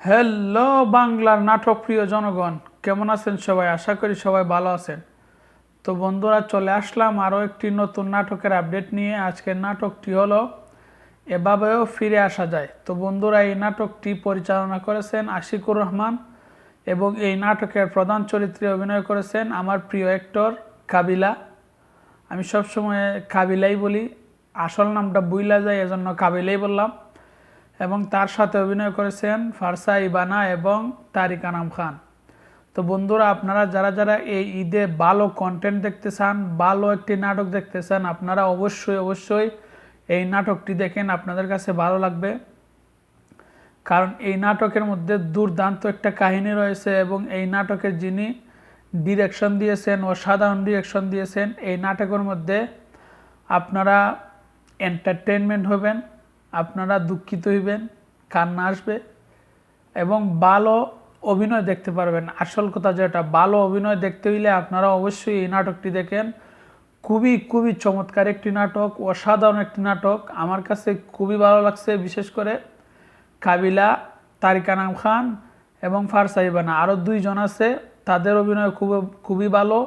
Hello বাংলার নাটক প্রিয় জনগণ। কেমন আছেন সবাই? আশা করি সবাই ভালো আছেন। তো বন্ধুরা, চলে আসলাম আরও একটি নতুন নাটকের আপডেট নিয়ে। আজকের নাটকটি হলো, এভাবেও ফিরে আসা যায়। তো বন্ধুরা, এই নাটকটি পরিচালনা করেছেন আশিকুর রহমান এবং এই নাটকের প্রধান চরিত্রে অভিনয় করেছেন আমার প্রিয় অ্যাক্টর কাবিলা। আমি সবসময় কাবিলাই বলি। আসল নামটা বুইলা যায়, এজন্য কাবিলাই বললাম। এবং তার সাথে অভিনয় করেছেন ফারসা ইবানা এবং তারিক আনাম খান। তো বন্ধুরা, আপনারা যারা যারা এই ঈদে ভালো কন্টেন্ট দেখতে চান, ভালো একটি নাটক দেখতে চান, আপনারা অবশ্যই অবশ্যই এই নাটকটি দেখেন, আপনাদের কাছে ভালো লাগবে। কারণ এই নাটকের মধ্যে দুর্দান্ত একটা কাহিনী রয়েছে এবং এই নাটকের যিনি ডিরেকশন দিয়েছেন, অসাধারণ ডিরেকশন দিয়েছেন, এই নাটকের মধ্যে আপনারা এন্টারটেনমেন্ট হবেন। আপনারা দুঃখিত হইবেন, কান্না আসবে এবং ভালো অভিনয় দেখতে পারবেন। আসল কথা যেটা, ভালো অভিনয় দেখতে হইলে আপনারা অবশ্যই এই নাটকটি দেখেন। খুবই খুবই চমৎকার একটি নাটক, অসাধারণ একটি নাটক। আমার কাছে খুবই ভালো লাগছে, বিশেষ করে কাবিলা তারিকানাম খান এবং ফারসাইবানা আরও দুইজন আছে, তাদের অভিনয় খুব, খুবই ভালো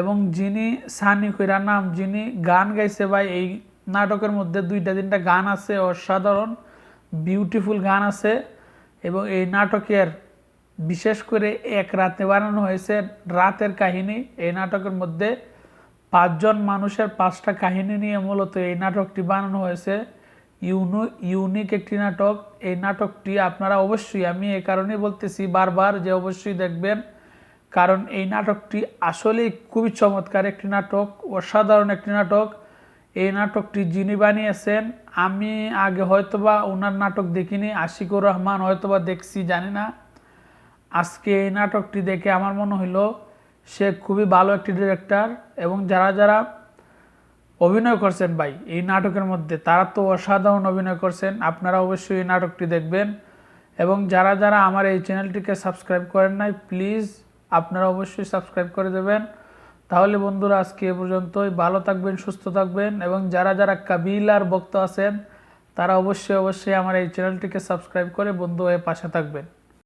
এবং যিনি সানি কইরা নাম, যিনি গান গাইছে ভাই, এই নাটকের মধ্যে দুইটা তিনটা গান আছে, অসাধারণ বিউটিফুল গান আছে এবং এই নাটকের বিশেষ করে এক রাতে বানানো হয়েছে রাতের কাহিনী। এই নাটকের মধ্যে পাঁচজন মানুষের পাঁচটা কাহিনী নিয়ে মূলত এই নাটকটি বানানো হয়েছে। ইউনো ইউনিক একটি নাটক। এই নাটকটি আপনারা অবশ্যই, আমি এই কারণেই বলতেছি বারবার যে অবশ্যই দেখবেন, কারণ এই নাটকটি আসলেই খুবই চমৎকার একটি নাটক, অসাধারণ একটি নাটক। এই নাটকটি যিনি বানিয়েছেন, আমি আগে হয়তোবা ওনার নাটক দেখিনি, আশিকুর রহমান হয়তোবা দেখছি, জানি না। আজকে এই নাটকটি দেখে আমার মনে হলো সে খুবই ভালো একটি ডিরেক্টর এবং যারা যারা অভিনয় করছেন ভাই, এই নাটকের মধ্যে তারা তো অসাধারণ অভিনয় করছেন, আপনারা অবশ্যই এই নাটকটি দেখবেন। এবং যারা যারা আমার এই চ্যানেলটিকে সাবস্ক্রাইব করেন নাই প্লিজ আপনারা অবশ্যই সাবস্ক্রাইব করে দেবেন। তাহলে বন্ধুরা আজকে এ পর্যন্তই। ভালো থাকবেন, সুস্থ থাকবেন এবং যারা যারা কাবিলার ভক্ত আছেন, তারা অবশ্যই অবশ্যই আমার এই চ্যানেলটিকে সাবস্ক্রাইব করে বন্ধু হয়ে পাশে থাকবেন।